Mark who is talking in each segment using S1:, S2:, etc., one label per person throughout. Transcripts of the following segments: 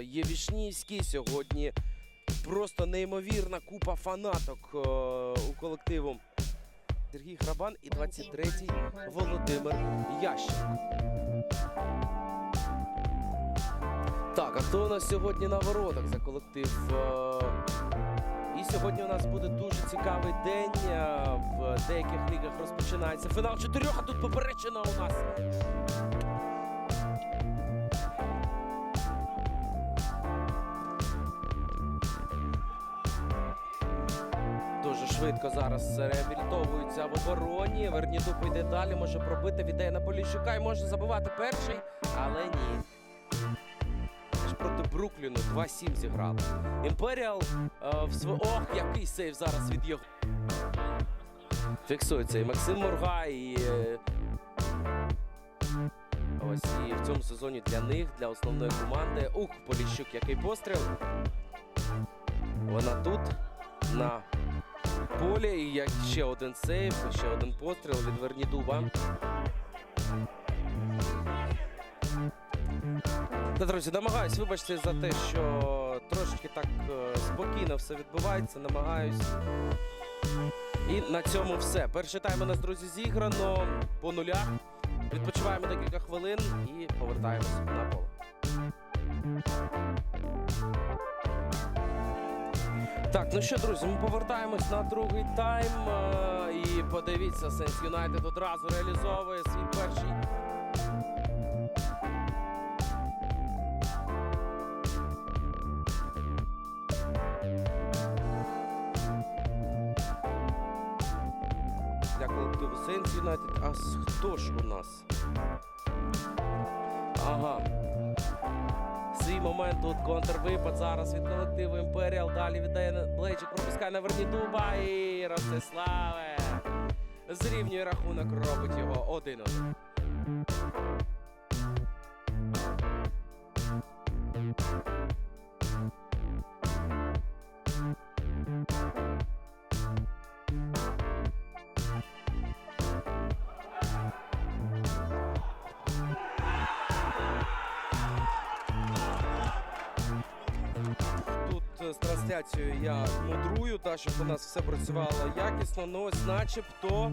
S1: є Вішнівський. Сьогодні просто неймовірна купа фанаток е, у колективу. Сергій Храбан і 23-й Володимир Ященко. Так, а хто у нас сьогодні на воротах за колектив? Е, І сьогодні у нас буде дуже цікавий день. Е, В деяких лігах розпочинається фінал чотирьох, а тут поперечина у нас. Швидко зараз реабілітовується в обороні. Вернідуп йде далі, може пробити, віддає на Поліщука і може забивати перший, але ні. Проти Брукліну 2-7 зіграли. Імперіал е, в св... Ох, який сейв зараз від його. Фіксується і Максим Морга, і. е, Ось і в цьому сезоні для них, для основної команди. Ух, Поліщук, який постріл. Вона тут на полі. І як ще один сейв, і ще один постріл від Вернідуба. Та, друзі, намагаюсь, вибачте за те, що трошечки так е, спокійно все відбувається. Намагаюсь. І на цьому все. Перший тайм у нас, друзі, зіграно по нулях. Відпочиваємо декілька хвилин і повертаємося на поле. Так, ну що, друзі, ми повертаємось на другий тайм. е, І подивіться, Сенс Юнайтед одразу реалізовує свій перший. Для колективу Сенс Юнайтед. А хто ж у нас? Ага. Свій момент тут контрвипад зараз від колективу Імперіал. Далі віддає Блейчик, пропускає на верні дуба і Ростиславе. Зрівнює рахунок, робить його 1-1. Тут з трансляцією я мудрую, та щоб у нас все працювало якісно. Ну ось начебто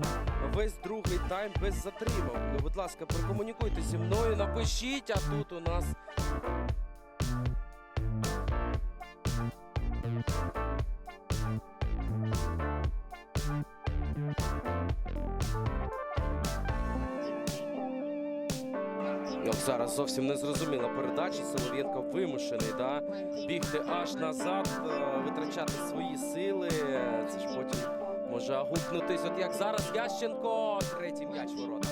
S1: весь другий тайм без затримок. Будь ласка, прокомунікуйте зі мною, напишіть, а тут у нас. Зараз зовсім незрозуміла передача. Солов'єнко вимушений, да? бігти аж назад, е, витрачати свої сили. Це ж потім може гукнутись. От як зараз Ященко, третій м'яч ворота.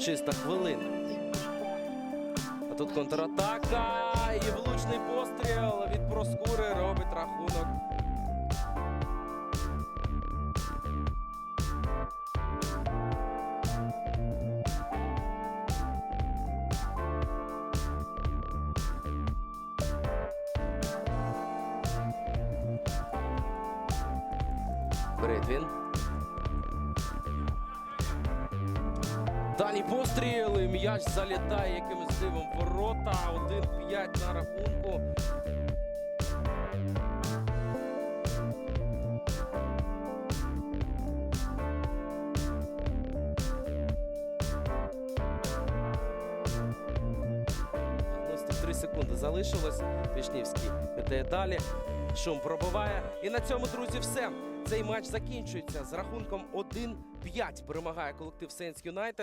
S1: Чиста хвилина. Тут контратака і влучний постріл від Проскури робить рахунок. Бритвін. Далі постріли. М'яч залітає якимось дивом ворота. 1-5 на рахунку. Ось 3 секунди залишилось. Вішнівський йде далі. Шум пробиває. І на цьому, друзі, все. Цей матч закінчується з рахунком 1-5. Перемагає колектив Сенс Юнайтед.